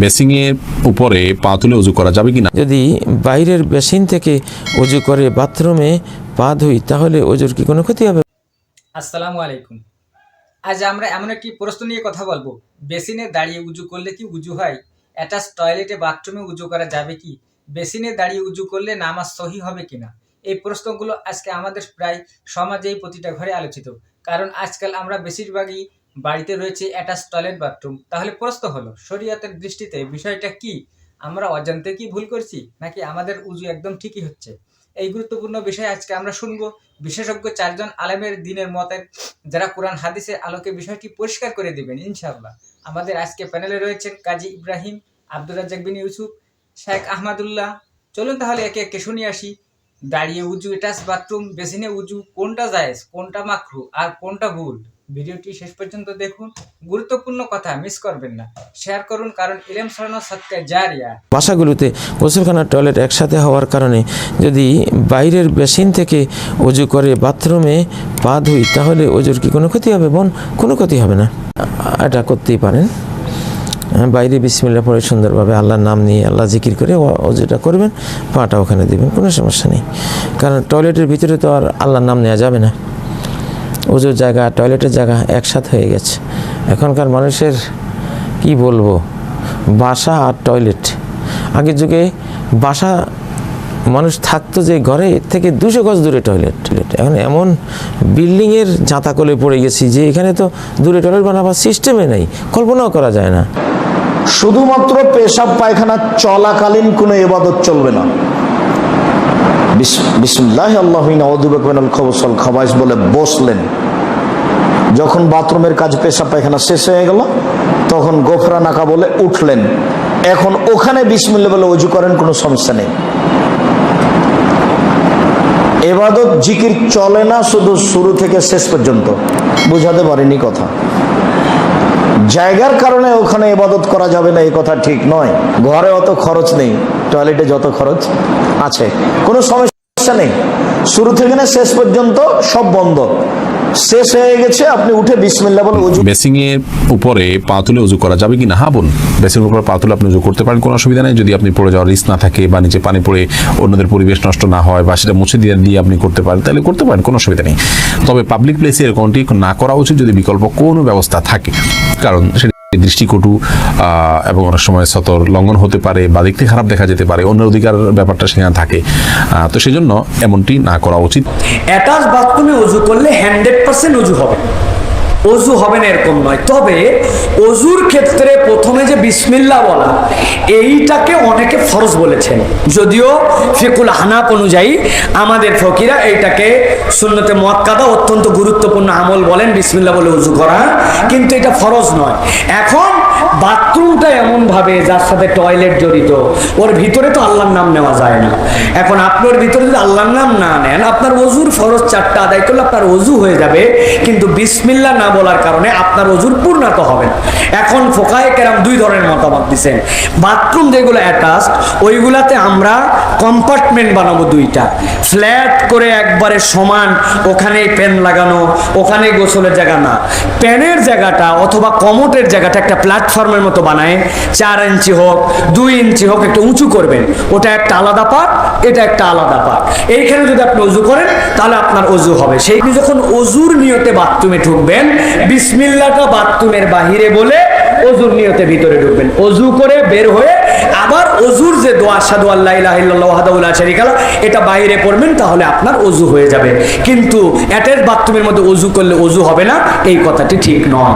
Basin এর উপরে পা তুলে উজু করা যাবে কিনা? যদি বাইরের বেসিন থেকে উজু করে বাথরুমে পা ধুই তাহলে অজুর কি কোনো ক্ষতি হবে? আসসালামু আলাইকুম। আজ আমরা এমন একটি প্রশ্ন নিয়ে কথা বলব। বেসিনে দাঁড়িয়ে উজু করলে কি উজু হয়? অ্যাটাচ টয়লেটে বাথরুমে উজু করা যাবে কি? বেসিনে দাঁড়িয়ে উজু করলে নামাজ সহি হবে কিনা? এই প্রশ্নগুলো আজকে আমাদের প্রায় সমাজেই প্রতিটা ঘরে আলোচিত। কারণ আজকাল আমরা বেশিরভাগই বাড়িতে রয়েছে অ্যাটাচ টয়লেট বাথরুম তাহলে প্রশ্ন হলো, শরীয়তের দৃষ্টিতে বিষয়টা কি? আমরা অজান্তে কি ভুল করছি? নাকি আমাদের উজু একদম ঠিকই হচ্ছে? এই গুরুত্বপূর্ণ বিষয় আজকে আমরা শুনব। বিশেষজ্ঞ চারজন আলেমের দিনের মতের যারা কোরআন, হাদিসের আলোকে বিষয়টি পরিষ্কার করে দিবেন, ইনশাআল্লাহ। আমাদের আজকে প্যানেলে রয়েছেন কাজী ইব্রাহিম আব্দুল রাজ্জাক বিন ইউসুফ, শেখ আহমদুল্লাহ। চলুন তাহলে একে একে শুনে আসি। দাঁড়িয়ে উজু এটাস বাথরুম বেসিনে উজু, কোনটা জায়েজ, কোনটা মাখরু আর কোনটা ভুল? ভিডিওটি শেষ পর্যন্ত দেখুন। গুরুত্বপূর্ণ কথা মিস করবেন না। শেয়ার করুন কারণ ইলেম সরানো সৎকায় জারিয়া। বাসাগুলোতে গোসলখানার টয়লেট একসাথে হওয়ার কারণে যদি বাইরের বেসিন থেকে অজু করে বাথরুমে পা ধুই তাহলে অজুর কি কোনো ক্ষতি হবে বোন? কোনো ক্ষতি হবে না। এটা করতেই পারেন। হ্যাঁ, বাইরে বিসমিল্লা পড়ে সুন্দরভাবে আল্লাহর নাম নিয়ে আল্লাহ জিকির করে অজুটা করবেন পাটা ওখানে দিবেন কোনো সমস্যা নেই। কারণ টয়লেটের ভিতরে তো আর আল্লাহর নাম নেওয়া যাবে না। অজুর জায়গা, টয়লেটের জায়গা একসাথে হয়ে গেছে। এখনকার মানুষের কি বলব? বাসা আর টয়লেট। আগের যুগে বাসা মানুষ থাকতো যে ঘরে থেকে দুশো গজ দূরে টয়লেট। টয়লেট। এখন এমন বিল্ডিংয়ের জাঁতাকলে পড়ে গেছি যে এখানে তো দূরে টয়লেট বানাবার সিস্টেমে নেই, কল্পনাও করা যায় না। শুধুমাত্র পেশাব পায়খানা চলাকালীন কোনো এবাদত চলবে না। বলে বসলেন। যখন বাথরুমের কাজ পেশাব পায়খানা শেষ হয়ে গেল, তখন গোফরা নাকা বলে উঠলেন, এখন ওখানে বলে করেন, কোনো সমস্যা নেই। এবাদত জিকির চলে না, শুধু শুরু থেকে শেষ পর্যন্ত। বুঝাতে পারিনি কথা। জায়গার কারণে ওখানে ইবাদত করা যাবে না এই কথা ঠিক নয়। ঘরে অত খরচ নেই, টয়লেটে যত খরচ আছে। কোনো সমস্যা নেই। শুরু থেকে না শেষ পর্যন্ত সব বন্ধ। শেষ হয়ে গেছে, আপনি উঠে বিসমিল্লা বলে উজু বেসিং এর উপরে পা তুলে উজু করা যাবে কিনা হ্যাঁ বোন বেসিং এর উপরে পা তুলে আপনি উজু করতে পারেন, কোনো অসুবিধা নেই। যদি আপনি পড়ে যাওয়ার রিস্ক না থাকে বা নিচে পানি পড়ে অন্যদের পরিবেশ নষ্ট না হয় বা সেটা মুছে দিয়ে দিয়ে আপনি করতে পারেন, তাহলে করতে পারেন, কোনো অসুবিধা নেই। তবে পাবলিক প্লেসে এরকমটি না করা উচিত যদি বিকল্প কোনো ব্যবস্থা থাকে। কারণ সেটা দৃষ্টিকটু এবং অনেক সময় সতর লঙ্ঘন হতে পারে বা দেখতে খারাপ দেখা যেতে পারে অন্য অধিকার ব্যাপারটা সেখানে থাকে। তো সেই জন্য এমনটি না করা উচিত। অ্যাটাচ বাথরুমে অজু করলে হান্ড্রেড পার্সেন্ট অজু হবে। অজু হবে না এরকম নয়। তবে অজুর ক্ষেত্রে প্রথমে যে বিসমিল্লা বলা, এইটাকে অনেকে ফরজ বলেছেন। যদিও ফিকুল হানাপ অনুযায়ী আমাদের ফকিরা এইটাকে সুন্নতে মোয়াক্কাদা অত্যন্ত গুরুত্বপূর্ণ আমল বলেন বিসমিল্লা বলে উজু করা, কিন্তু এটা ফরজ নয়। এখন বাথরুমটা এমন ভাবে যার সাথে টয়লেট জড়িত, ওর ভিতরে তো আল্লাহর নাম নেওয়া যায় না। এখন আপনার ভিতরে যদি আল্লাহর নাম না নেন, আপনার অজুর ফরজ চারটা আদায় করলে আপনার অজু হয়ে যাবে, কিন্তু বিসমিল্লা না বলার কারণে আপনার অজুর পূর্ণাত হবে না। এখন ফোকায় কেরাম দুই ধরনের মতামত দিচ্ছেন বাথরুম যেগুলো অ্যাটাচ ওইগুলাতে আমরা কম্পার্টমেন্ট বানাবো দুইটা। ফ্ল্যাট করে একবারে সমান ওখানে পেন লাগানো, ওখানে গোসলের জায়গা না। প্যানের জায়গাটা অথবা কমোটের জায়গাটা একটা প্ল্যাটফর্মের মতো বানায়, চার ইঞ্চি হোক, দুই ইঞ্চি হোক, একটু উঁচু করবেন। ওটা একটা আলাদা পার্ট এটা একটা আলাদা পার্ট এইখানে যদি আপনি অজু করেন, তাহলে আপনার অজু হবে। সেই যখন অজুর নিয়তে বাথরুমে ঢুকবেন বিসমিল্লাটা বাথরুমের বাহিরে বলে অজুর নিয়তে ভিতরে ঢুকবেন। অজু করে বের হয়ে আবার অজুর যে দোয়া সাদু আল্লাহ ইলাহা গেল এটা বাইরে পড়বেন, তাহলে আপনার অজু হয়ে যাবে। কিন্তু অ্যাটের বাথরুমের মধ্যে অজু করলে অজু হবে না, এই কথাটি ঠিক নয়।